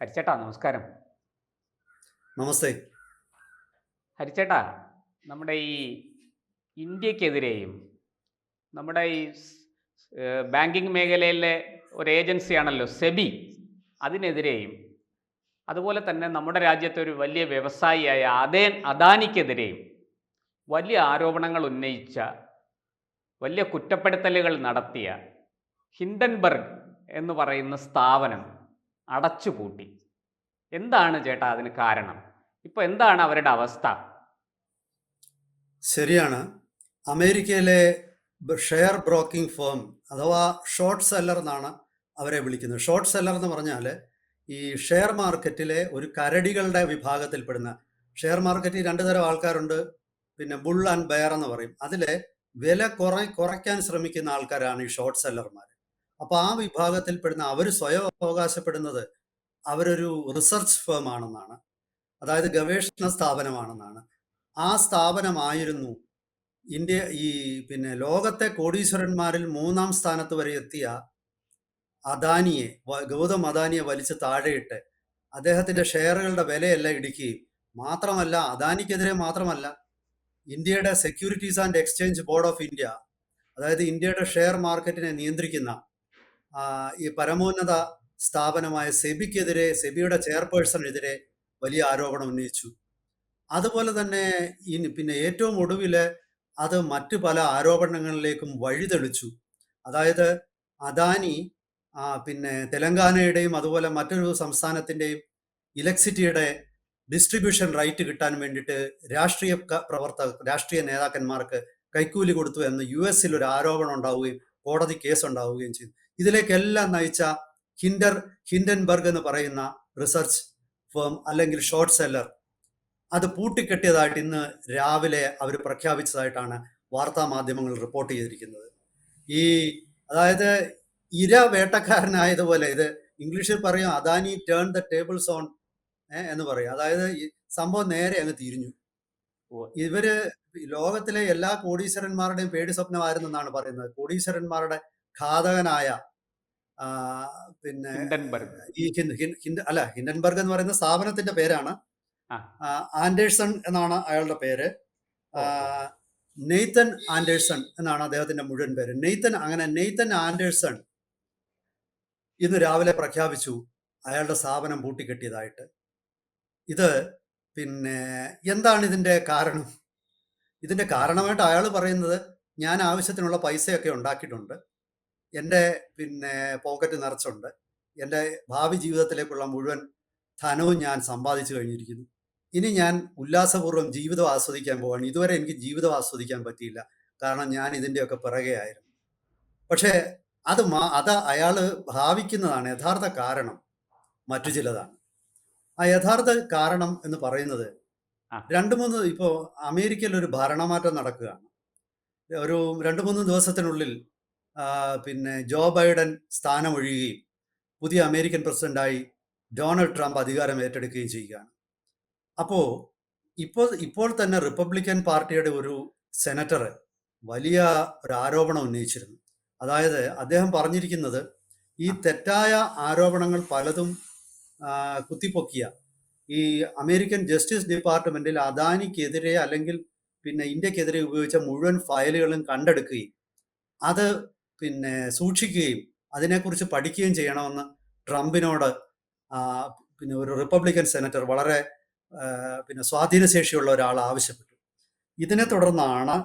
ഹരിച്ചേട്ടാ നമസ്കാരം. നമസ്തേ. ഹരിച്ചേട്ടാ നമ്മുടെ ഈ ഇന്ത്യക്കെതിരെയും നമ്മുടെ ഈ ബാങ്കിങ് മേഖലയിലെ ഒരു ഏജൻസിയാണല്ലോ സെബി അതിനെതിരെയും അതുപോലെ തന്നെ നമ്മുടെ രാജ്യത്തെ ഒരു വലിയ വ്യവസായിയായ അതേ അദാനിക്കെതിരെയും വലിയ ആരോപണങ്ങൾ ഉന്നയിച്ച വലിയ കുറ്റപ്പെടുത്തലുകൾ നടത്തിയ ഹിൻഡൻബർഗ് എന്ന് പറയുന്ന സ്ഥാപനം അടച്ചുപൂട്ടി. എന്താണ് ചേട്ടാ അതിന് കാരണം? ഇപ്പോൾ എന്താണ് അവരുടെ അവസ്ഥ? ശരിയാണ്. അമേരിക്കയിലെ ഷെയർ ബ്രോക്കിംഗ് ഫേം അഥവാ ഷോർട്ട് സെല്ലർ എന്നാണ് അവരെ വിളിക്കുന്നത്. ഷോർട്ട് സെല്ലർ എന്ന് പറഞ്ഞാൽ ഈ ഷെയർ മാർക്കറ്റിലെ ഒരു കരടികളുടെ വിഭാഗത്തിൽപ്പെടുന്ന ഷെയർ മാർക്കറ്റിൽ രണ്ട് തരം ആൾക്കാരുണ്ട്. പിന്നെ ബുൾ ആൻഡ് ബെയർ എന്ന് പറയും. അതിലെ വില കുറ കുറയ്ക്കാൻ ശ്രമിക്കുന്ന ആൾക്കാരാണ് ഈ ഷോർട്ട് സെല്ലർമാർ അപ്പോൾ ആ വിഭാഗത്തിൽപ്പെടുന്ന അവർ സ്വയം അവകാശപ്പെടുന്നത് അവരൊരു റിസർച്ച് ഫേം ആണെന്നാണ് അതായത് ഗവേഷണ സ്ഥാപനമാണെന്നാണ്. ആ സ്ഥാപനമായിരുന്നു ഇന്ത്യ ഈ പിന്നെ ലോകത്തെ കോടീശ്വരന്മാരിൽ മൂന്നാം സ്ഥാനത്ത് വരെ എത്തിയ അദാനിയെ ഗൗതം അദാനിയെ വലിച്ച് താഴെയിട്ട് അദ്ദേഹത്തിന്റെ ഷെയറുകളുടെ വിലയെല്ലാം ഇടിക്കുകയും മാത്രമല്ല അദാനിക്കെതിരെ മാത്രമല്ല ഇന്ത്യയുടെ securities and exchange board of India അതായത് ഇന്ത്യയുടെ ഷെയർ മാർക്കറ്റിനെ നിയന്ത്രിക്കുന്ന ഈ പരമോന്നത സ്ഥാപനമായ സെബിക്കെതിരെ സെബിയുടെ ചെയർപേഴ്സണെതിരെ വലിയ ആരോപണം ഉന്നയിച്ചു. അതുപോലെ തന്നെ ഇനി പിന്നെ ഏറ്റവും ഒടുവിൽ അത് മറ്റു പല ആരോപണങ്ങളിലേക്കും വഴിതെളിച്ചു. അതായത് അദാനി പിന്നെ തെലങ്കാനയുടെയും അതുപോലെ മറ്റൊരു സംസ്ഥാനത്തിന്റെയും ഇലക്ട്രിസിറ്റിയുടെ ഡിസ്ട്രിബ്യൂഷൻ റൈറ്റ് കിട്ടാൻ വേണ്ടിയിട്ട് രാഷ്ട്രീയ പ്രവർത്തക രാഷ്ട്രീയ നേതാക്കന്മാർക്ക് കൈക്കൂലി കൊടുത്തു എന്ന് യു എസിൽ ഒരു ആരോപണം ഉണ്ടാവുകയും കോടതി കേസ് ഉണ്ടാവുകയും ചെയ്തു. ഇതിലേക്കെല്ലാം നയിച്ച ഹിൻഡർ ഹിൻഡൻബർഗ് എന്ന് പറയുന്ന റിസർച്ച് ഫേം അല്ലെങ്കിൽ ഷോർട്ട് സെല്ലർ അത് പൂട്ടിക്കെട്ടിയതായിട്ട് ഇന്ന് രാവിലെ അവർ പ്രഖ്യാപിച്ചതായിട്ടാണ് വാർത്താ മാധ്യമങ്ങൾ റിപ്പോർട്ട് ചെയ്തിരിക്കുന്നത്. ഈ അതായത് ഇര വേട്ടക്കാരനായതുപോലെ ഇത് ഇംഗ്ലീഷിൽ പറയും Adani turn the tables on എന്ന് പറയും. അതായത് സംഭവം നേരെ അങ്ങ് തിരിഞ്ഞു. ഇവർ ലോകത്തിലെ എല്ലാ കോടീശ്വരന്മാരുടെയും പേടി സ്വപ്നമായിരുന്നെന്നാണ് പറയുന്നത്. കോടീശ്വരന്മാരുടെ ഘാതകനായ പിന്നെ ഹിൻഡൻബർഗ്. ഈ അല്ല ഹിൻഡൻബർഗ് എന്ന് പറയുന്ന സ്ഥാപനത്തിന്റെ പേരാണ്. ആൻഡേഴ്സൺ എന്നാണ് അയാളുടെ പേര്. നെയ്ത്തൻ ആൻഡേഴ്സൺ എന്നാണ് അദ്ദേഹത്തിന്റെ മുഴുവൻ പേര്. നെയ്ത്തൻ അങ്ങനെ നെയ്ത്തൻ ആൻഡേഴ്സൺ ഇന്ന് രാവിലെ പ്രഖ്യാപിച്ചു അയാളുടെ സ്ഥാപനം പൂട്ടിക്കെട്ടിയതായിട്ട്. ഇത് പിന്നെ എന്താണ് ഇതിന്റെ കാരണം? ഇതിന്റെ കാരണമായിട്ട് അയാൾ പറയുന്നത് ഞാൻ ആവശ്യത്തിനുള്ള പൈസയൊക്കെ ഉണ്ടാക്കിയിട്ടുണ്ട്. എന്റെ പിന്നെ പോക്കറ്റ് നിറച്ചുണ്ട്. എന്റെ ഭാവി ജീവിതത്തിലേക്കുള്ള മുഴുവൻ ധനവും ഞാൻ സമ്പാദിച്ചു കഴിഞ്ഞിരിക്കുന്നു. ഇനി ഞാൻ ഉല്ലാസപൂർവം ജീവിതം ആസ്വദിക്കാൻ പോവാണ്. ഇതുവരെ എനിക്ക് ജീവിതം ആസ്വദിക്കാൻ പറ്റിയില്ല. കാരണം ഞാൻ ഇതിന്റെയൊക്കെ പിറകെ ആയിരുന്നു. പക്ഷേ അത് മാ അത് അയാൾ ഭാവിക്കുന്നതാണ് യഥാർത്ഥ കാരണം മറ്റു ചിലതാണ്. ആ യഥാർത്ഥ കാരണം എന്ന് പറയുന്നത് രണ്ട് മൂന്ന് ഇപ്പോൾ അമേരിക്കയിൽ ഒരു ഭരണമാറ്റം നടക്കുകയാണ്. ഒരു രണ്ട് മൂന്ന് ദിവസത്തിനുള്ളിൽ പിന്നെ ജോ ബൈഡൻ സ്ഥാനമൊഴിയുകയും പുതിയ അമേരിക്കൻ പ്രസിഡന്റായി ഡൊണാൾഡ് ട്രംപ് അധികാരം ഏറ്റെടുക്കുകയും ചെയ്യുകയാണ്. അപ്പോൾ ഇപ്പോൾ ഇപ്പോൾ തന്നെ റിപ്പബ്ലിക്കൻ പാർട്ടിയുടെ ഒരു സെനറ്റർ വലിയ ഒരു ആരോപണം ഉന്നയിച്ചിരുന്നു. അതായത് അദ്ദേഹം പറഞ്ഞിരിക്കുന്നത് ഈ തെറ്റായ ആരോപണങ്ങൾ പലതും കുത്തിപ്പൊക്കിയ ഈ അമേരിക്കൻ ജസ്റ്റിസ് ഡിപ്പാർട്ട്മെന്റിൽ അദാനിക്കെതിരെ അല്ലെങ്കിൽ പിന്നെ ഇന്ത്യക്കെതിരെ ഉപയോഗിച്ച മുഴുവൻ ഫയലുകളും കണ്ടെടുക്കുകയും അത് പിന്നെ സൂക്ഷിക്കുകയും അതിനെക്കുറിച്ച് പഠിക്കുകയും ചെയ്യണമെന്ന് ട്രംപിനോട് പിന്നെ ഒരു റിപ്പബ്ലിക്കൻ സെനറ്റർ വളരെ പിന്നെ സ്വാധീനശേഷിയുള്ള ഒരാൾ ആവശ്യപ്പെട്ടു. ഇതിനെ തുടർന്നാണ്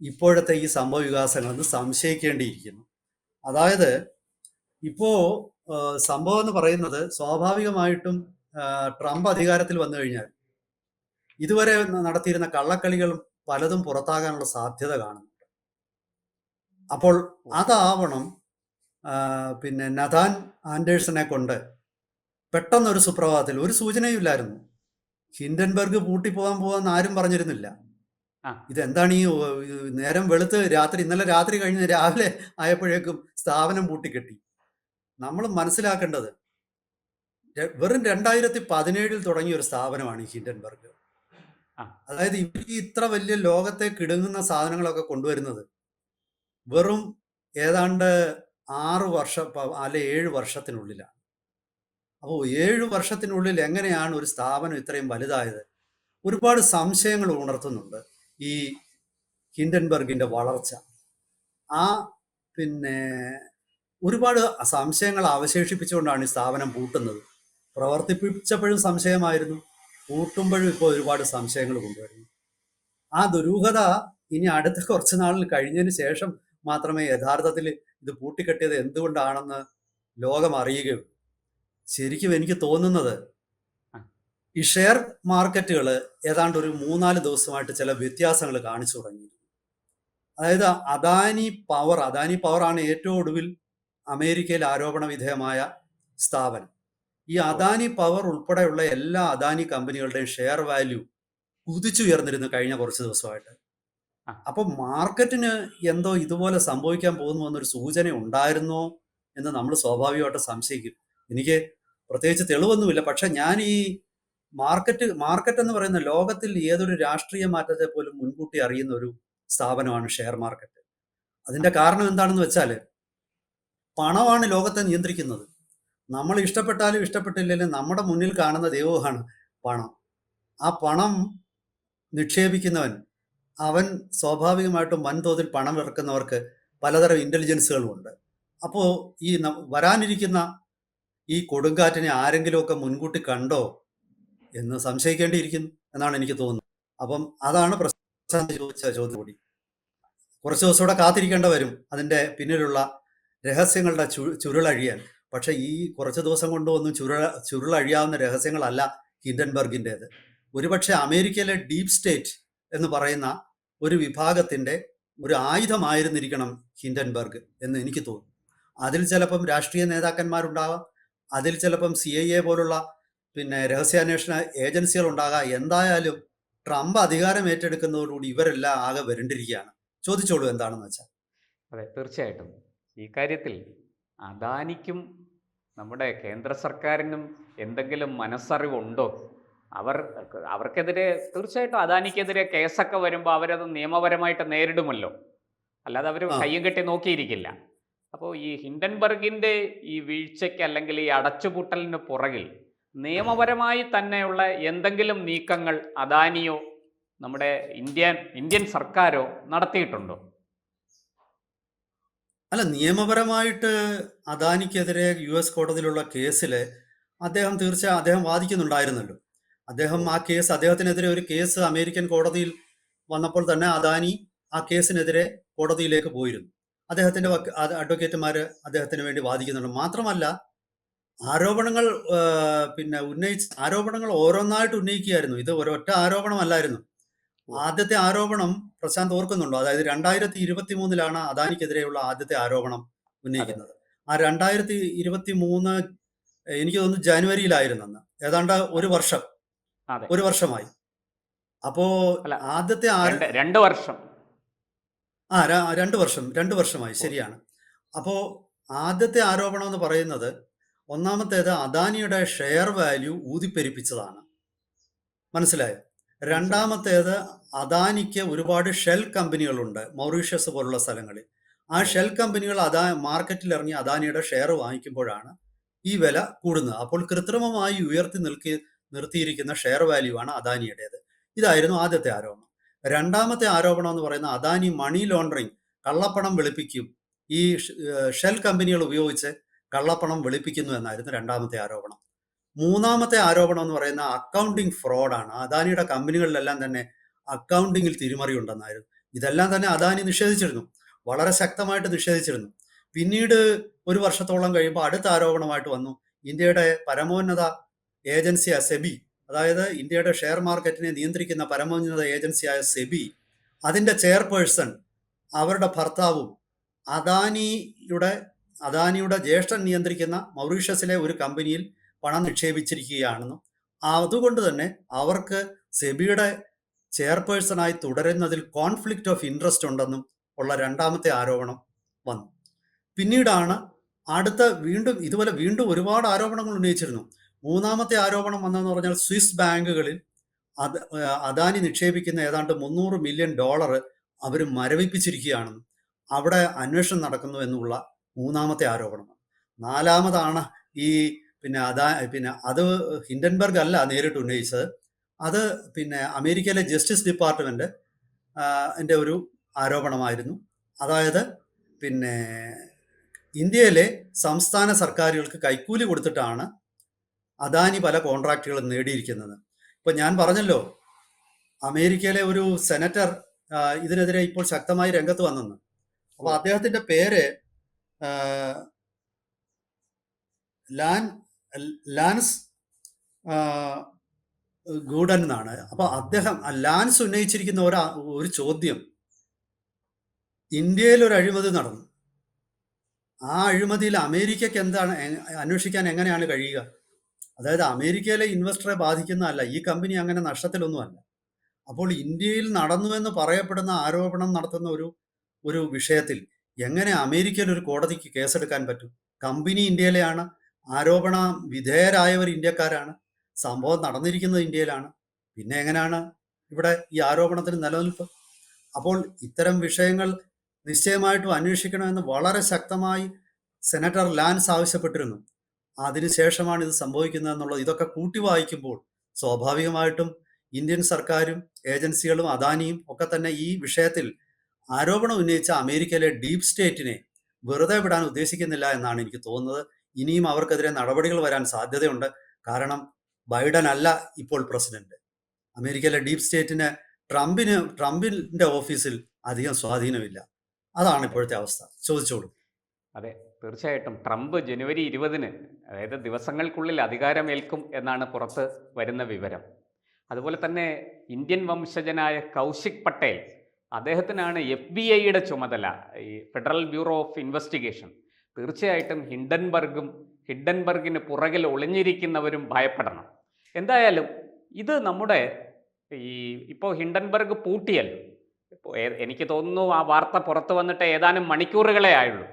ഇപ്പോഴത്തെ ഈ സംഭവ വികാസങ്ങളെന്ന് സംശയിക്കേണ്ടിയിരിക്കുന്നു. അതായത് ഇപ്പോ സംഭവം എന്ന് പറയുന്നത് സ്വാഭാവികമായിട്ടും ട്രംപ് അധികാരത്തിൽ വന്നു കഴിഞ്ഞാൽ ഇതുവരെ നടത്തിയിരുന്ന കള്ളക്കളികളും പലതും പുറത്താകാനുള്ള സാധ്യത കാണുന്നുണ്ട് അപ്പോൾ അതാവണം പിന്നെ നഥാൻ ആൻഡേഴ്സനെ കൊണ്ട് പെട്ടെന്നൊരു സുപ്രഭാതത്തിൽ ഒരു സൂചനയും ഇല്ലായിരുന്നു. ഹിൻഡൻബർഗ് പൂട്ടിപ്പോകാൻ പോകാൻ ആരും പറഞ്ഞിരുന്നില്ല. ഇതെന്താണ് ഈ നേരം വെളുത്ത് രാത്രി ഇന്നലെ രാത്രി കഴിഞ്ഞ് രാവിലെ ആയപ്പോഴേക്കും സ്ഥാപനം പൂട്ടിക്കെട്ടി. നമ്മൾ മനസ്സിലാക്കേണ്ടത് വെറും രണ്ടായിരത്തി പതിനേഴിൽ തുടങ്ങിയ ഒരു സ്ഥാപനമാണ് ഈ ഹിൻഡൻബർഗ്. അതായത് ഇവർ ഇത്ര വലിയ ലോകത്തെ കിടുങ്ങുന്ന സാധനങ്ങളൊക്കെ കൊണ്ടുവരുന്നത്. വെറും ഏതാണ്ട് ആറ് വർഷ അല്ല ഏഴ് വർഷത്തിനുള്ളിലാണ് അപ്പോൾ ഏഴ് വർഷത്തിനുള്ളിൽ എങ്ങനെയാണ് ഒരു സ്ഥാപനം ഇത്രയും വലുതായത്? ഒരുപാട് സംശയങ്ങൾ ഉണർത്തുന്നുണ്ട് ഈ ഹിൻഡൻബർഗിന്റെ വളർച്ച. ആ പിന്നെ ഒരുപാട് സംശയങ്ങൾ അവശേഷിപ്പിച്ചുകൊണ്ടാണ് ഈ സ്ഥാപനം പൂട്ടുന്നത്. പ്രവർത്തിപ്പിച്ചപ്പോഴും സംശയമായിരുന്നു. പൂട്ടുമ്പോഴും ഇപ്പോൾ ഒരുപാട് സംശയങ്ങൾ കൊണ്ടുവരുന്നു. ആ ദുരൂഹത ഇനി അടുത്ത കുറച്ച് നാളിൽ കഴിഞ്ഞതിന് ശേഷം മാത്രമേ യഥാർത്ഥത്തിൽ ഇത് പൂട്ടിക്കെട്ടിയത് എന്തുകൊണ്ടാണെന്ന് ലോകം അറിയുകയുള്ളൂ. ശരിക്കും എനിക്ക് തോന്നുന്നത് ഈ ഷെയർ മാർക്കറ്റുകൾ ഏതാണ്ട് ഒരു 3, 4 ദിവസമായിട്ട് ചില വ്യത്യാസങ്ങൾ കാണിച്ചു തുടങ്ങിയിരുന്നു അതായത് അദാനി പവർ അദാനി പവറാണ് ഏറ്റവും ഒടുവിൽ അമേരിക്കയിൽ ആരോപണ വിധേയമായ സ്ഥാപനം. ഈ അദാനി പവർ ഉൾപ്പെടെയുള്ള എല്ലാ അദാനി കമ്പനികളുടെയും ഷെയർ വാല്യൂ കുതിച്ചുയർന്നിരുന്നു കഴിഞ്ഞ കുറച്ച് ദിവസമായിട്ട്. അപ്പൊ മാർക്കറ്റിന് എന്തോ ഇതുപോലെ സംഭവിക്കാൻ പോകുന്നു എന്നൊരു സൂചന ഉണ്ടായിരുന്നോ എന്ന് നമ്മൾ സ്വാഭാവികമായിട്ട് സംശയിക്കും. എനിക്ക് പ്രത്യേകിച്ച് തെളിവൊന്നുമില്ല. പക്ഷെ ഞാൻ ഈ മാർക്കറ്റ് മാർക്കറ്റ് എന്ന് പറയുന്ന ലോകത്തിൽ ഏതൊരു രാഷ്ട്രീയ മാറ്റത്തെ പോലും മുൻകൂട്ടി അറിയുന്ന ഒരു സ്ഥാപനമാണ് ഷെയർ മാർക്കറ്റ്. അതിന്റെ കാരണം എന്താണെന്ന് വെച്ചാൽ പണമാണ് ലോകത്തെ നിയന്ത്രിക്കുന്നത്. നമ്മൾ ഇഷ്ടപ്പെട്ടാലും ഇഷ്ടപ്പെട്ടില്ലെങ്കിലും നമ്മുടെ മുന്നിൽ കാണുന്ന ദൈവമാണ് പണം. ആ പണം നിക്ഷേപിക്കുന്നവൻ അവൻ സ്വാഭാവികമായിട്ടും വൻതോതിൽ പണം ഇറക്കുന്നവർക്ക് പലതരം ഇന്റലിജൻസുകളുമുണ്ട് അപ്പോ ഈ വരാനിരിക്കുന്ന ഈ കൊടുങ്കാറ്റിനെ ആരെങ്കിലുമൊക്കെ മുൻകൂട്ടി കണ്ടോ എന്ന് സംശയിക്കേണ്ടിയിരിക്കുന്നു എന്നാണ് എനിക്ക് തോന്നുന്നത്. അപ്പം അതാണ് പ്രശാന്ത് ചോദിച്ച ചോദ്യം കൂടി. കുറച്ച് ദിവസം കൂടെ കാത്തിരിക്കേണ്ട വരും അതിന്റെ പിന്നിലുള്ള രഹസ്യങ്ങളുടെ ചുരുളഴിയാൻ. പക്ഷെ ഈ കുറച്ച് ദിവസം കൊണ്ടൊന്നും ചുരുള ചുരുളഴിയാവുന്ന രഹസ്യങ്ങളല്ല ഹിൻഡൻബർഗിന്റെത് ഒരുപക്ഷെ അമേരിക്കയിലെ ഡീപ് സ്റ്റേറ്റ് എന്ന് പറയുന്ന ഒരു വിഭാഗത്തിന്റെ ഒരു ആയുധമായിരുന്നിരിക്കണം ഹിൻഡൻബർഗ് എന്ന് എനിക്ക് തോന്നുന്നു. അതിൽ ചിലപ്പം രാഷ്ട്രീയ നേതാക്കന്മാരുണ്ടാവാം അതിൽ ചിലപ്പം സി ഐ എ പോലുള്ള പിന്നെ രഹസ്യാന്വേഷണ ഏജൻസികൾ ഉണ്ടാകാം. എന്തായാലും ട്രംപ് അധികാരം ഏറ്റെടുക്കുന്നതോടുകൂടി ഇവരെല്ലാം ആകെ വരണ്ടിരിക്കുകയാണ്. ചോദിച്ചോളൂ എന്താണെന്ന് വെച്ചാൽ. അതെ തീർച്ചയായിട്ടും. ഈ കാര്യത്തിൽ അദാനിക്കും നമ്മുടെ കേന്ദ്ര സർക്കാരിനും എന്തെങ്കിലും മനസ്സറിവുണ്ടോ? അവർ അവർക്കെതിരെ തീർച്ചയായിട്ടും അദാനിക്കെതിരെ കേസൊക്കെ വരുമ്പോൾ അവരത് നിയമപരമായിട്ട് നേരിടുമല്ലോ. അല്ലാതെ അവർ. കയ്യും കെട്ടി നോക്കിയിരിക്കില്ല. അപ്പോൾ ഈ ഹിൻഡൻബർഗിന്റെ ഈ വീഴ്ചയ്ക്ക് അല്ലെങ്കിൽ ഈ അടച്ചുപൂട്ടലിന് പുറകിൽ നിയമപരമായി തന്നെയുള്ള എന്തെങ്കിലും നീക്കങ്ങൾ അദാനിയോ നമ്മുടെ ഇന്ത്യൻ ഇന്ത്യൻ സർക്കാരോ നടത്തിയിട്ടുണ്ടോ? അല്ല നിയമപരമായിട്ട് അദാനിക്കെതിരെ യു എസ് കോടതിയിലുള്ള കേസിൽ അദ്ദേഹം തീർച്ചയായും അദ്ദേഹം വാദിക്കുന്നുണ്ടായിരുന്നല്ലോ. അദ്ദേഹം ആ കേസ് അദ്ദേഹത്തിനെതിരെ ഒരു കേസ് അമേരിക്കൻ കോടതിയിൽ വന്നപ്പോൾ തന്നെ അദാനി ആ കേസിനെതിരെ കോടതിയിലേക്ക് പോയിരുന്നു. അദ്ദേഹത്തിന്റെ അഡ്വക്കേറ്റുമാർ അദ്ദേഹത്തിന് വേണ്ടി വാദിക്കുന്നുണ്ട്. മാത്രമല്ല ആരോപണങ്ങൾ പിന്നെ ഉന്നയിച്ച് ആരോപണങ്ങൾ ഓരോന്നായിട്ട് ഉന്നയിക്കുകയായിരുന്നു. ഇത് ഒരൊറ്റ ആരോപണമല്ലായിരുന്നു. ആദ്യത്തെ ആരോപണം പ്രശാന്ത് ഓർക്കുന്നുണ്ടോ? അതായത് 2023ലാണ് അദാനിക്കെതിരെയുള്ള ആദ്യത്തെ ആരോപണം. ഉന്നയിക്കുന്നത്. ആ 2023 എനിക്ക് തോന്നുന്നു ജനുവരിയിലായിരുന്നെന്ന്. ഏതാണ്ട് ഒരു വർഷം. ഒരു വർഷമായി. അപ്പോ ആദ്യത്തെ രണ്ട് വർഷം. ആ രണ്ട് വർഷം രണ്ട് വർഷമായി ശരിയാണ്. അപ്പോ ആദ്യത്തെ ആരോപണം എന്ന് പറയുന്നത് ഒന്നാമത്തേത് അദാനിയുടെ ഷെയർ വാല്യൂ ഊതിപ്പെരിപ്പിച്ചതാണ്? മനസ്സിലായി. രണ്ടാമത്തേത് അദാനിക്ക് ഒരുപാട് ഷെൽ കമ്പനികളുണ്ട് മൗറീഷ്യസ് പോലുള്ള സ്ഥലങ്ങളിൽ. ആ ഷെൽ കമ്പനികൾ അദാ മാർക്കറ്റിൽ ഇറങ്ങി അദാനിയുടെ ഷെയർ വാങ്ങിക്കുമ്പോഴാണ് ഈ വില കൂടുന്നത്. അപ്പോൾ കൃത്രിമമായി ഉയർത്തി നിൽക്കി നിർത്തിയിരിക്കുന്ന ഷെയർ വാല്യൂ ആണ് അദാനിയുടേത്. ഇതായിരുന്നു ആദ്യത്തെ ആരോപണം. രണ്ടാമത്തെ ആരോപണം എന്ന് പറയുന്ന അദാനി മണി ലോണ്ടറിങ് കള്ളപ്പണം വെളുപ്പിക്കും. ഈ ഷെൽ കമ്പനികൾ ഉപയോഗിച്ച് കള്ളപ്പണം വെളുപ്പിക്കുന്നു എന്നായിരുന്നു രണ്ടാമത്തെ ആരോപണം. മൂന്നാമത്തെ ആരോപണം എന്ന് പറയുന്ന അക്കൗണ്ടിങ് ഫ്രോഡാണ്. അദാനിയുടെ കമ്പനികളിലെല്ലാം തന്നെ അക്കൗണ്ടിങ്ങിൽ തിരിമറി ഉണ്ടെന്നായിരുന്നു. ഇതെല്ലാം തന്നെ അദാനി നിഷേധിച്ചിരുന്നു. വളരെ ശക്തമായിട്ട് നിഷേധിച്ചിരുന്നു. പിന്നീട് ഒരു വർഷത്തോളം കഴിയുമ്പോൾ അടുത്ത ആരോപണമായിട്ട് വന്നു. ഇന്ത്യയുടെ പരമോന്നത ഏജൻസിയായ സെബി അതായത് ഇന്ത്യയുടെ ഷെയർ മാർക്കറ്റിനെ നിയന്ത്രിക്കുന്ന പരമോന്നത ഏജൻസിയായ സെബി അതിന്റെ ചെയർപേഴ്സൺ അവരുടെ ഭർത്താവും അദാനിയുടെ അദാനിയുടെ ജ്യേഷ്ഠൻ നിയന്ത്രിക്കുന്ന മൗറീഷ്യസിലെ ഒരു കമ്പനിയിൽ പണം നിക്ഷേപിച്ചിരിക്കുകയാണെന്നും അതുകൊണ്ട് തന്നെ അവർക്ക് സെബിയുടെ ചെയർപേഴ്സണായി തുടരുന്നതിൽ കോൺഫ്ലിക്റ്റ് ഓഫ് ഇൻട്രസ്റ്റ് ഉണ്ടെന്നും ഉള്ള രണ്ടാമത്തെ ആരോപണം വന്നു. പിന്നീടാണ് അടുത്ത വീണ്ടും ഇതുപോലെ വീണ്ടും ഒരുപാട് ആരോപണങ്ങൾ ഉന്നയിച്ചിരുന്നു. മൂന്നാമത്തെ ആരോപണം വന്നതെന്ന് പറഞ്ഞാൽ സ്വിസ് ബാങ്കുകളിൽ അത് അദാനി നിക്ഷേപിക്കുന്ന ഏതാണ്ട് 300 മില്യൺ ഡോളർ അവർ മരവിപ്പിച്ചിരിക്കുകയാണെന്നും അവിടെ അന്വേഷണം നടക്കുന്നു എന്നുള്ള മൂന്നാമത്തെ ആരോപണം. നാലാമതാണ് ഈ പിന്നെ അതാ പിന്നെ അത് ഹിൻഡൻബർഗ് അല്ല നേരിട്ട് ഉന്നയിച്ചത്. അത് പിന്നെ അമേരിക്കയിലെ ജസ്റ്റിസ് ഡിപ്പാർട്ട്മെന്റ് എന്റെ ഒരു ആരോപണമായിരുന്നു. അതായത് പിന്നെ ഇന്ത്യയിലെ സംസ്ഥാന സർക്കാരുകൾക്ക് കൈക്കൂലി കൊടുത്തിട്ടാണ് അദാനി പല കോൺട്രാക്റ്റുകളും നേടിയിരിക്കുന്നത്. ഇപ്പൊ ഞാൻ പറഞ്ഞല്ലോ അമേരിക്കയിലെ ഒരു സെനറ്റർ ഇതിനെതിരെ ഇപ്പോൾ ശക്തമായി രംഗത്ത് വന്നെന്ന്. അപ്പൊ അദ്ദേഹത്തിന്റെ പേര് ലാൻ ലാൻസ് ഗൂഡൻ എന്നാണ്. അപ്പൊ അദ്ദേഹം ലാൻസ് ഉന്നയിച്ചിരിക്കുന്ന ഒരു ഒരു ചോദ്യം. ഇന്ത്യയിൽ ഒരു അഴിമതി നടന്നു. ആ അഴിമതിയിൽ അമേരിക്കക്ക് എന്താണ് അന്വേഷിക്കാൻ എങ്ങനെയാണ് കഴിയുക? അതായത് അമേരിക്കയിലെ ഇൻവെസ്റ്ററെ ബാധിക്കുന്നതല്ല ഈ കമ്പനി അങ്ങനെ നഷ്ടത്തിലൊന്നുമല്ല. അപ്പോൾ ഇന്ത്യയിൽ നടന്നു എന്ന് പറയപ്പെടുന്ന ആരോപണം നടത്തുന്ന ഒരു ഒരു വിഷയത്തിൽ എങ്ങനെ അമേരിക്കയിൽ ഒരു കോടതിക്ക് കേസെടുക്കാൻ പറ്റും? കമ്പനി ഇന്ത്യയിലെയാണ് ആരോപണ വിധേയരായവർ ഇന്ത്യക്കാരാണ് സംഭവം നടന്നിരിക്കുന്നത് ഇന്ത്യയിലാണ് പിന്നെ എങ്ങനെയാണ് ഇവിടെ ഈ ആരോപണത്തിന് നിലനിൽപ്പ്? അപ്പോൾ ഇത്തരം വിഷയങ്ങൾ നിശ്ചയമായിട്ടും അന്വേഷിക്കണമെന്ന് വളരെ ശക്തമായി സെനറ്റർ ലാൻസ് ആവശ്യപ്പെട്ടിരുന്നു. അതിനുശേഷമാണ് ഇത് സംഭവിക്കുന്നത് എന്നുള്ളത് ഇതൊക്കെ കൂട്ടി വായിക്കുമ്പോൾ സ്വാഭാവികമായിട്ടും ഇന്ത്യൻ സർക്കാരും ഏജൻസികളും അദാനിയും ഒക്കെ തന്നെ ഈ വിഷയത്തിൽ ആരോപണം ഉന്നയിച്ച അമേരിക്കയിലെ ഡീപ് സ്റ്റേറ്റിനെ വെറുതെ വിടാൻ ഉദ്ദേശിക്കുന്നില്ല എന്നാണ് എനിക്ക് തോന്നുന്നത്. ഇനിയും അവർക്കെതിരെ നടപടികൾ വരാൻ സാധ്യതയുണ്ട്. കാരണം ബൈഡൻ അല്ല ഇപ്പോൾ പ്രസിഡന്റ്. അമേരിക്കയിലെ ഡീപ് സ്റ്റേറ്റിന് ട്രംപിന് ട്രംപിന്റെ ഓഫീസിൽ അധികം സ്വാധീനമില്ല. അതാണ് ഇപ്പോഴത്തെ അവസ്ഥ. ചോദിച്ചോളൂ. അതെ തീർച്ചയായിട്ടും. ട്രംപ് ജനുവരി ഇരുപതിന് അതായത് ദിവസങ്ങൾക്കുള്ളിൽ അധികാരമേൽക്കും എന്നാണ് പുറത്ത് വരുന്ന വിവരം. അതുപോലെ തന്നെ ഇന്ത്യൻ വംശജനായ കൗശിക് പട്ടേൽ അദ്ദേഹത്തിനാണ് എഫ് ബി ഐയുടെ ചുമതല ഈ ഫെഡറൽ ബ്യൂറോ ഓഫ് ഇൻവെസ്റ്റിഗേഷൻ. തീർച്ചയായിട്ടും ഹിൻഡൻബർഗും ഹിഡൻബർഗിന് പുറകിൽ ഒളിഞ്ഞിരിക്കുന്നവരും ഭയപ്പെടണം. എന്തായാലും ഇത് നമ്മുടെ ഈ ഇപ്പോൾ ഹിൻഡൻബർഗ് പൂട്ടിയല്ലോ. എനിക്ക് തോന്നുന്നു ആ വാർത്ത പുറത്തു വന്നിട്ട് ഏതാനും മണിക്കൂറുകളെ ആയുള്ളൂ.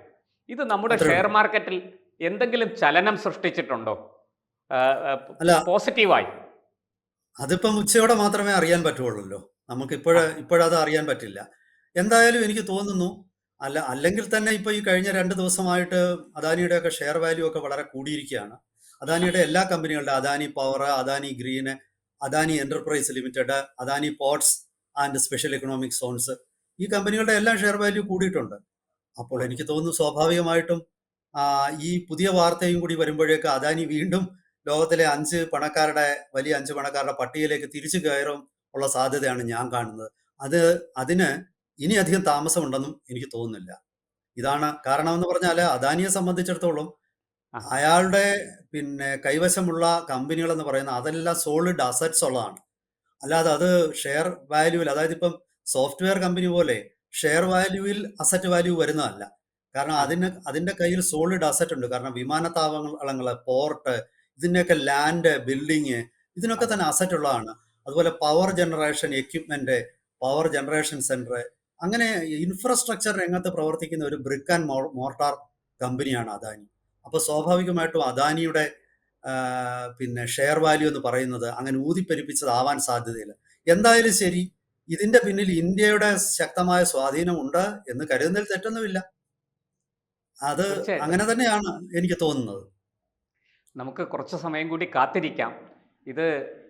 ഇത് നമ്മുടെ ഷെയർ മാർക്കറ്റിൽ എന്തെങ്കിലും ചലനം സൃഷ്ടിച്ചിട്ടുണ്ടോ? അല്ല. പോസിറ്റീവായി. അതിപ്പം ഉച്ചയോടെ മാത്രമേ അറിയാൻ പറ്റുള്ളൂ നമുക്ക് ഇപ്പോഴ ഇപ്പോഴത് അറിയാൻ പറ്റില്ല. എന്തായാലും എനിക്ക് തോന്നുന്നു അല്ല അല്ലെങ്കിൽ തന്നെ ഇപ്പൊ ഈ കഴിഞ്ഞ രണ്ട് ദിവസമായിട്ട് അദാനിയുടെ ഒക്കെ ഷെയർ വാല്യൂ ഒക്കെ വളരെ കൂടിയിരിക്കുകയാണ്. അദാനിയുടെ എല്ലാ കമ്പനികളുടെ Adani power Adani green Adani enterprise limited Adani ports and special economic zones ഈ കമ്പനികളുടെ എല്ലാം ഷെയർ വാല്യൂ കൂടിയിട്ടുണ്ട്. അപ്പോൾ എനിക്ക് തോന്നുന്നു സ്വാഭാവികമായിട്ടും ഈ പുതിയ വാർത്തയും കൂടി വരുമ്പോഴേക്ക് അദാനി വീണ്ടും ലോകത്തിലെ അഞ്ച് പണക്കാരുടെ വലിയ അഞ്ച് പണക്കാരുടെ പട്ടികയിലേക്ക് തിരിച്ചു കയറും ഉള്ള സാധ്യതയാണ് ഞാൻ കാണുന്നത്. അത് അതിന് ഇനി അധികം താമസമുണ്ടെന്നും എനിക്ക് തോന്നുന്നില്ല. ഇതാണ് കാരണം എന്ന് പറഞ്ഞാൽ അദാനിയെ സംബന്ധിച്ചിടത്തോളം അയാളുടെ പിന്നെ കൈവശമുള്ള കമ്പനികൾ എന്ന് പറയുന്ന അതെല്ലാം സോളിഡ് അസറ്റ്സ് ഉള്ളതാണ്. അല്ലാതെ അത് ഷെയർ വാല്യൂവിൽ അതായത് ഇപ്പം സോഫ്റ്റ്വെയർ കമ്പനി പോലെ ഷെയർ വാല്യൂവിൽ അസറ്റ് വാല്യൂ വരുന്നതല്ല. കാരണം അതിന് അതിന്റെ കയ്യിൽ സോളിഡ് അസറ്റ് ഉണ്ട്. കാരണം വിമാനത്താവളങ്ങൾ പോർട്ട് ഇതിന്റെയൊക്കെ ലാൻഡ് ബിൽഡിങ് ഇതിനൊക്കെ തന്നെ അസറ്റ് ഉള്ളതാണ് അതുപോലെ power generation equipment power generation centre അങ്ങനെ ഇൻഫ്രാസ്ട്രക്ചർ രംഗത്ത് പ്രവർത്തിക്കുന്ന ഒരു ബ്രിക്ക് ആൻഡ് മോർട്ടാർ കമ്പനിയാണ് അദാനി. അപ്പൊ സ്വാഭാവികമായിട്ടും അദാനിയുടെ പിന്നെ ഷെയർ വാല്യൂ എന്ന് പറയുന്നത് അങ്ങനെ ഊതിപ്പെരിപ്പിച്ചതാവാൻ സാധ്യതയില്ല. എന്തായാലും ശരി ഇതിന്റെ പിന്നിൽ ഇന്ത്യയുടെ ശക്തമായ സ്വാധീനമുണ്ട് എന്ന് കരുതുന്നതിൽ തെറ്റൊന്നുമില്ല. അത് അങ്ങനെ തന്നെയാണ് എനിക്ക് തോന്നുന്നത്. നമുക്ക് കുറച്ച് സമയം കൂടി കാത്തിരിക്കാം. ഇത്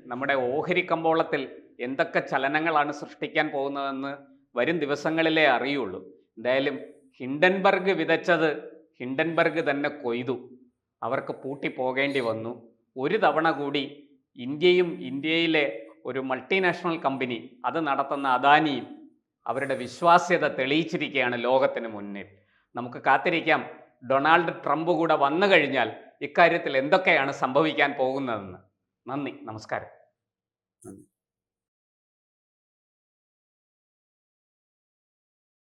നമ്മുടെ ഓഹരി കമ്പോളത്തിൽ എന്തൊക്കെ ചലനങ്ങളാണ് സൃഷ്ടിക്കാൻ പോകുന്നതെന്ന് വരും ദിവസങ്ങളിലേ അറിയുള്ളൂ. എന്തായാലും ഹിൻഡൻബർഗ് വിതച്ചത് ഹിൻഡൻബർഗ് തന്നെ കൊയ്തു. അവർക്ക് പൂട്ടി പോകേണ്ടി വന്നു. ഒരു തവണ കൂടി ഇന്ത്യയും ഇന്ത്യയിലെ ഒരു മൾട്ടിനാഷണൽ കമ്പനി അത് നടത്തുന്ന അദാനിയും അവരുടെ വിശ്വാസ്യത തെളിയിച്ചിരിക്കുകയാണ് ലോകത്തിന് മുന്നിൽ. നമുക്ക് കാത്തിരിക്കാം. ഡൊണാൾഡ് ട്രംപ് കൂടെ വന്നു കഴിഞ്ഞാൽ ഇക്കാര്യത്തിൽ എന്തൊക്കെയാണ് സംഭവിക്കാൻ പോകുന്നതെന്ന്. നന്ദി. നമസ്കാരം.